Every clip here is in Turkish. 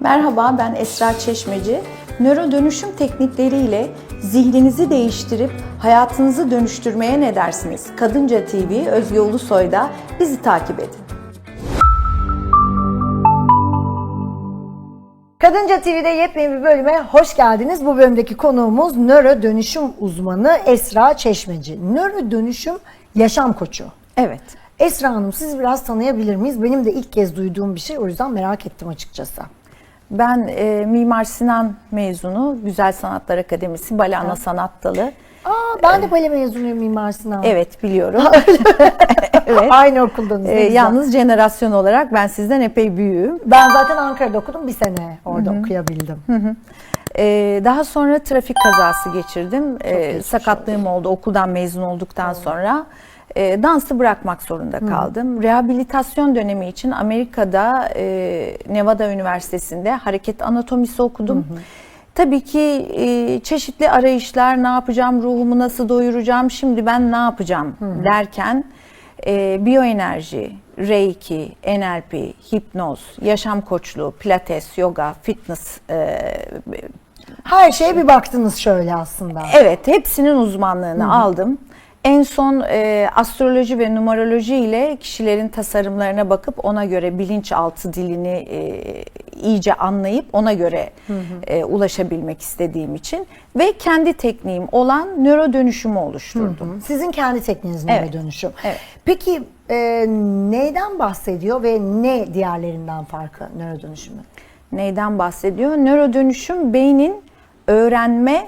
Merhaba ben Esra Çeşmeci. Nöro dönüşüm teknikleriyle zihninizi değiştirip hayatınızı dönüştürmeye ne dersiniz? Kadınca TV Özge Ulusoy'da bizi takip edin. Kadınca TV'de yepyeni bir bölüme hoş geldiniz. Bu bölümdeki konuğumuz nöro dönüşüm uzmanı Esra Çeşmeci. Nöro dönüşüm yaşam koçu. Evet. Esra Hanım sizi biraz tanıyabilir miyiz? Benim de ilk kez duyduğum bir şey o yüzden merak ettim açıkçası. Ben e, Mimar Sinan mezunu, Güzel Sanatlar Akademisi Bale Ana Sanat Dalı. Aa ben de bale mezunuyum Mimar Sinan. Evet biliyorum. evet. Aynı okuldanız. E, güzel. yalnız jenerasyon olarak ben sizden epey büyüğüm. Ben zaten Ankara'da okudum bir sene orada okuyabildim. Ee, daha sonra trafik kazası geçirdim. Ee, sakatlığım oldu okuldan mezun olduktan sonra. Ee, dansı bırakmak zorunda kaldım. Rehabilitasyon dönemi için Amerika'da e, Nevada Üniversitesi'nde hareket anatomisi okudum. Tabii ki e, çeşitli arayışlar, ne yapacağım, ruhumu nasıl doyuracağım, şimdi ben ne yapacağım derken e, biyoenerji, reiki, NLP, hipnoz, yaşam koçluğu, pilates, yoga, fitness e, Her şeye bir baktınız şöyle aslında. Evet, hepsinin uzmanlığını aldım. En son e, astroloji ve numeroloji ile kişilerin tasarımlarına bakıp ona göre bilinçaltı dilini e, iyice anlayıp ona göre e, ulaşabilmek istediğim için ve kendi tekniğim olan nöro dönüşümü oluşturdum. Sizin kendi tekniğiniz nöro Evet. dönüşüm. Evet. Peki e, neyden bahsediyor ve ne diğerlerinden farkı nöro dönüşümü? Neyden bahsediyor? Nöro dönüşüm beynin öğrenme,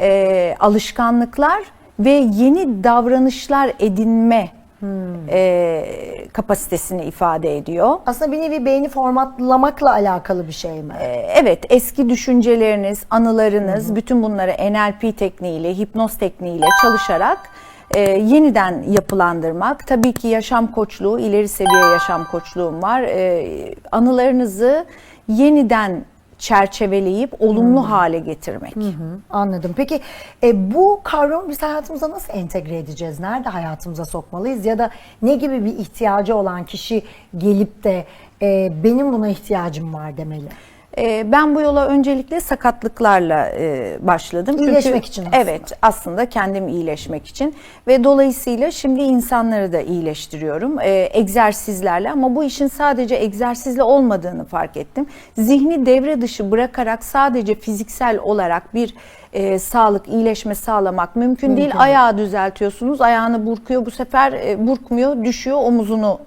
e, alışkanlıklar ve yeni davranışlar edinme e, kapasitesini ifade ediyor. Aslında bir nevi beyni formatlamakla alakalı bir şey mi? E, Evet, eski düşünceleriniz, anılarınız, bütün bunları NLP tekniğiyle, hipnoz tekniğiyle çalışarak e, yeniden yapılandırmak. Tabii ki yaşam koçluğu, ileri seviye yaşam koçluğum var. E, anılarınızı yeniden çerçeveleyip olumlu hale getirmek. Hı, Anladım. Peki e, bu kavramı biz hayatımıza nasıl entegre edeceğiz? Nerede hayatımıza sokmalıyız? Ya da ne gibi bir ihtiyacı olan kişi gelip de e, benim buna ihtiyacım var demeli? Ee, Ben bu yola öncelikle sakatlıklarla e, başladım. Çünkü- İyileşmek için aslında. Evet, aslında kendim iyileşmek için ve dolayısıyla şimdi insanları da iyileştiriyorum e, egzersizlerle ama bu işin sadece egzersizle olmadığını fark ettim. Zihni devre dışı bırakarak sadece fiziksel olarak bir e, sağlık, iyileşme sağlamak mümkün, değil. Ayağı düzeltiyorsunuz, ayağını burkuyor, bu sefer e, burkmuyor, düşüyor, omuzunu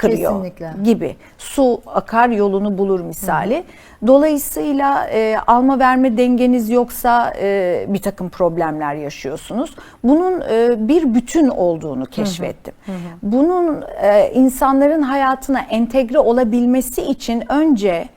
kırıyor Kesinlikle. gibi. Su akar yolunu bulur misali. Dolayısıyla e, alma verme dengeniz yoksa e, bir takım problemler yaşıyorsunuz. Bunun e, bir bütün olduğunu keşfettim. Bunun e, insanların hayatına entegre olabilmesi için önce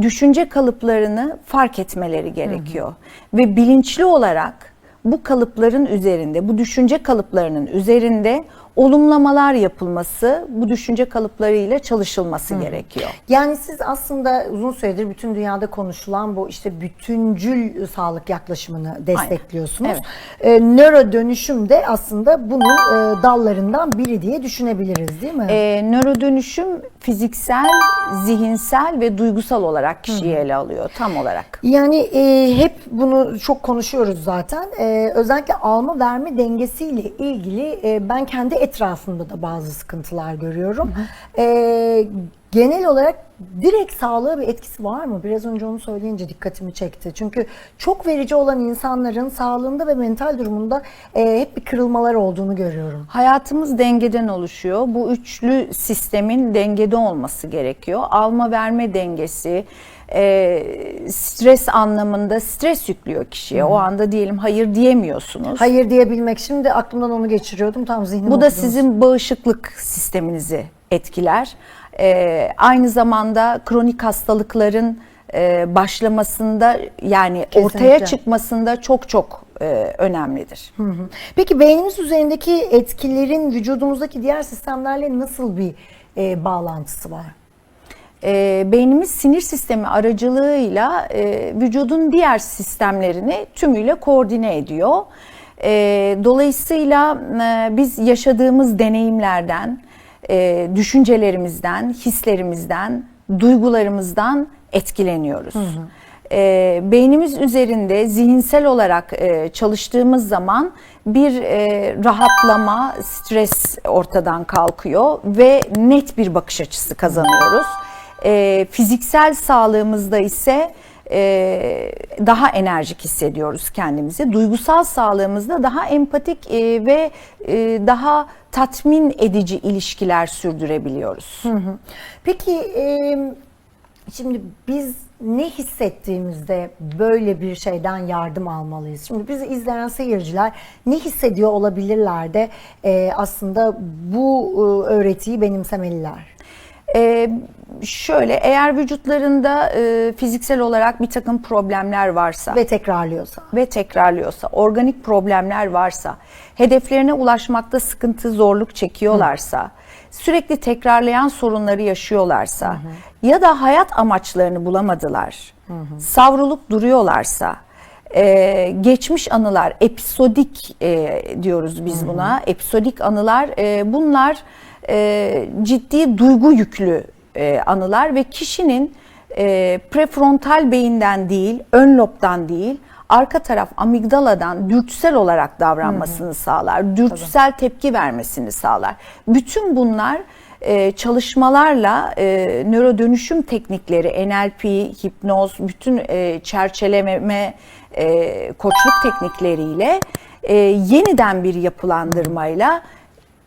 düşünce kalıplarını fark etmeleri gerekiyor. Ve bilinçli olarak bu kalıpların üzerinde, bu düşünce kalıplarının üzerinde olumlamalar yapılması, bu düşünce kalıplarıyla çalışılması gerekiyor. Yani siz aslında uzun süredir bütün dünyada konuşulan bu işte bütüncül sağlık yaklaşımını destekliyorsunuz. E, nöro dönüşüm de aslında bunun e, dallarından biri diye düşünebiliriz değil mi? Ee, nöro dönüşüm fiziksel, zihinsel ve duygusal olarak kişiyi ele alıyor tam olarak. Yani e, hep bunu çok konuşuyoruz zaten. E, özellikle alma verme dengesiyle ilgili e, ben kendi etrafımda da bazı sıkıntılar görüyorum. E, genel olarak direkt sağlığa bir etkisi var mı? Biraz önce onu söyleyince dikkatimi çekti. Çünkü çok verici olan insanların sağlığında ve mental durumunda e, hep bir kırılmalar olduğunu görüyorum. Hayatımız dengeden oluşuyor. Bu üçlü sistemin dengede olması gerekiyor. Alma verme dengesi, e, stres anlamında stres yüklüyor kişiye. O anda diyelim hayır diyemiyorsunuz. Hayır diyebilmek şimdi aklımdan onu geçiriyordum tam zihnim Bu da sizin bağışıklık sisteminizi etkiler. Ee, aynı zamanda kronik hastalıkların e, başlamasında yani ortaya Kesinlikle. çıkmasında çok çok e, önemlidir. Peki beynimiz üzerindeki etkilerin vücudumuzdaki diğer sistemlerle nasıl bir e, bağlantısı var? E, beynimiz sinir sistemi aracılığıyla e, vücudun diğer sistemlerini tümüyle koordine ediyor. E, dolayısıyla e, biz yaşadığımız deneyimlerden, e, düşüncelerimizden, hislerimizden, duygularımızdan etkileniyoruz. E, beynimiz üzerinde zihinsel olarak e, çalıştığımız zaman bir e, rahatlama, stres ortadan kalkıyor ve net bir bakış açısı kazanıyoruz. E, fiziksel sağlığımızda ise e, daha enerjik hissediyoruz kendimizi. Duygusal sağlığımızda daha empatik e, ve e, daha tatmin edici ilişkiler sürdürebiliyoruz. Peki e, şimdi biz ne hissettiğimizde böyle bir şeyden yardım almalıyız? Şimdi bizi izleyen seyirciler ne hissediyor olabilirler de e, aslında bu e, öğretiyi benimsemeliler. Ee, şöyle eğer vücutlarında e, fiziksel olarak bir takım problemler varsa Ve tekrarlıyorsa. ve tekrarlıyorsa, organik problemler varsa, hedeflerine ulaşmakta sıkıntı, zorluk çekiyorlarsa, sürekli tekrarlayan sorunları yaşıyorlarsa ya da hayat amaçlarını bulamadılar, savrulup duruyorlarsa, e, geçmiş anılar, episodik e, diyoruz biz buna, episodik anılar, e, bunlar e, ciddi duygu yüklü e, anılar ve kişinin e, prefrontal beyinden değil, ön lobdan değil, arka taraf amigdaladan dürtüsel olarak davranmasını sağlar, dürtüsel tepki vermesini sağlar. Bütün bunlar e, çalışmalarla e, nöro dönüşüm teknikleri, NLP, hipnoz, bütün e, çerçeleme, e, koçluk teknikleriyle e, yeniden bir yapılandırmayla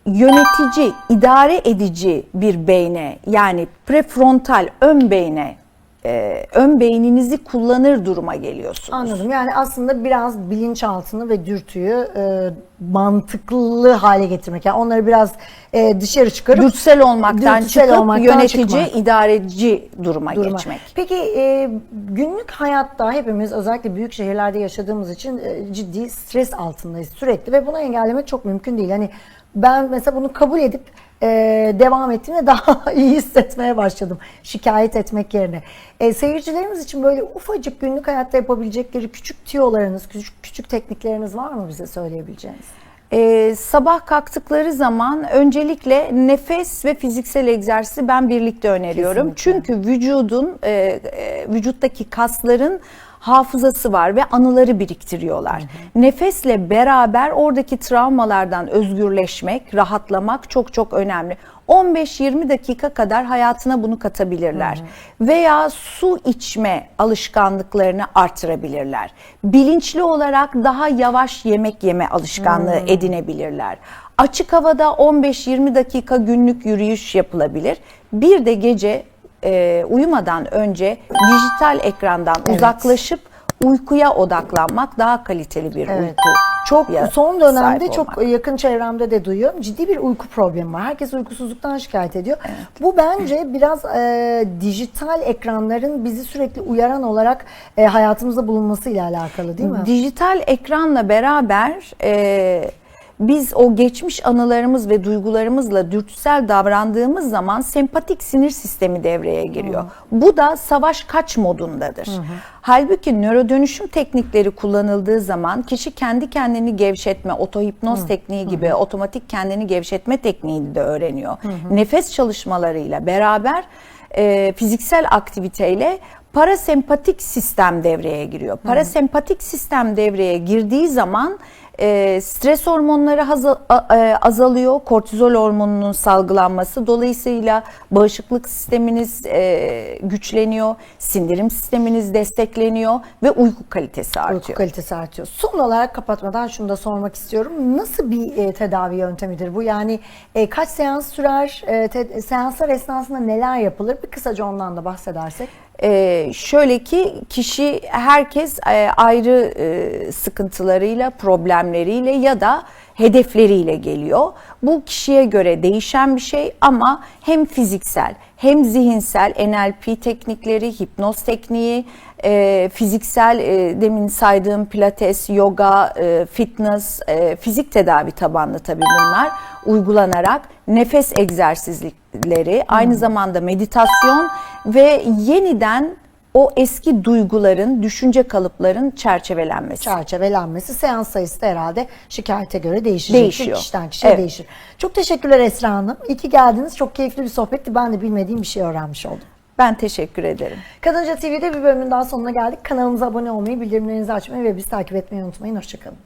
yönetici, idare edici bir beyne yani prefrontal ön beyne e, ön beyninizi kullanır duruma geliyorsunuz. Anladım. Yani aslında biraz bilinçaltını ve dürtüyü e, mantıklı hale getirmek. Yani onları biraz e, dışarı çıkarıp Dürtüsel olmaktan dürtüsel çıkıp olmaktan yönetici, çıkmak. idareci duruma, duruma. geçmek. Peki e, günlük hayatta hepimiz özellikle büyük şehirlerde yaşadığımız için e, ciddi stres altındayız sürekli ve bunu engellemek çok mümkün değil. Hani ben mesela bunu kabul edip e, devam ettiğimde daha iyi hissetmeye başladım. Şikayet etmek yerine. E, seyircilerimiz için böyle ufacık günlük hayatta yapabilecekleri küçük tiyolarınız, küçük, küçük teknikleriniz var mı bize söyleyebileceğiniz? Ee, sabah kalktıkları zaman öncelikle nefes ve fiziksel egzersizi ben birlikte öneriyorum. Çünkü vücudun, e, e, vücuttaki kasların hafızası var ve anıları biriktiriyorlar. Nefesle beraber oradaki travmalardan özgürleşmek, rahatlamak çok çok önemli. 15-20 dakika kadar hayatına bunu katabilirler. Veya su içme alışkanlıklarını artırabilirler. Bilinçli olarak daha yavaş yemek yeme alışkanlığı edinebilirler. Açık havada 15-20 dakika günlük yürüyüş yapılabilir. Bir de gece e, uyumadan önce dijital ekrandan uzaklaşıp uykuya odaklanmak daha kaliteli bir Evet. uyku. Çok ya son dönemde çok olmak. yakın çevremde de duyuyorum. Ciddi bir uyku problemi var. Herkes uykusuzluktan şikayet ediyor. Bu bence biraz e, dijital ekranların bizi sürekli uyaran olarak e, hayatımızda bulunması ile alakalı değil mi? Dijital ekranla beraber e, biz o geçmiş anılarımız ve duygularımızla dürtüsel davrandığımız zaman sempatik sinir sistemi devreye giriyor. Bu da savaş kaç modundadır. Halbuki nöro dönüşüm teknikleri kullanıldığı zaman kişi kendi kendini gevşetme, otohipnoz tekniği gibi otomatik kendini gevşetme tekniğini de öğreniyor. Nefes çalışmalarıyla beraber e, fiziksel aktiviteyle parasempatik sistem devreye giriyor. Parasempatik sistem devreye girdiği zaman e, stres hormonları haza- a- e, azalıyor, kortizol hormonunun salgılanması dolayısıyla bağışıklık sisteminiz e, güçleniyor, sindirim sisteminiz destekleniyor ve uyku kalitesi Uyku artıyor. kalitesi artıyor. Son olarak kapatmadan şunu da sormak istiyorum. Nasıl bir e, tedavi yöntemidir bu? Yani e, kaç seans sürer? E, te- seanslar esnasında neler yapılır? Bir kısaca ondan da bahsedersek. Ee, şöyle ki kişi herkes e, ayrı e, sıkıntılarıyla, problemleriyle ya da hedefleriyle geliyor. Bu kişiye göre değişen bir şey ama hem fiziksel hem zihinsel NLP teknikleri, hipnoz tekniği, e, fiziksel e, demin saydığım pilates, yoga, e, fitness, e, fizik tedavi tabanlı tabii bunlar uygulanarak nefes egzersizleri, aynı zamanda meditasyon ve yeniden o eski duyguların, düşünce kalıpların çerçevelenmesi. çerçevelenmesi seans sayısı da herhalde şikayete göre değişecek. Değişiyor. Kişiden kişiye Evet. değişir. Çok teşekkürler Esra Hanım. İyi ki geldiniz. Çok keyifli bir sohbetti. Ben de bilmediğim bir şey öğrenmiş oldum. Ben teşekkür ederim. Kadınca TV'de bir bölümün daha sonuna geldik. Kanalımıza abone olmayı, bildirimlerinizi açmayı ve bizi takip etmeyi unutmayın. Hoşçakalın.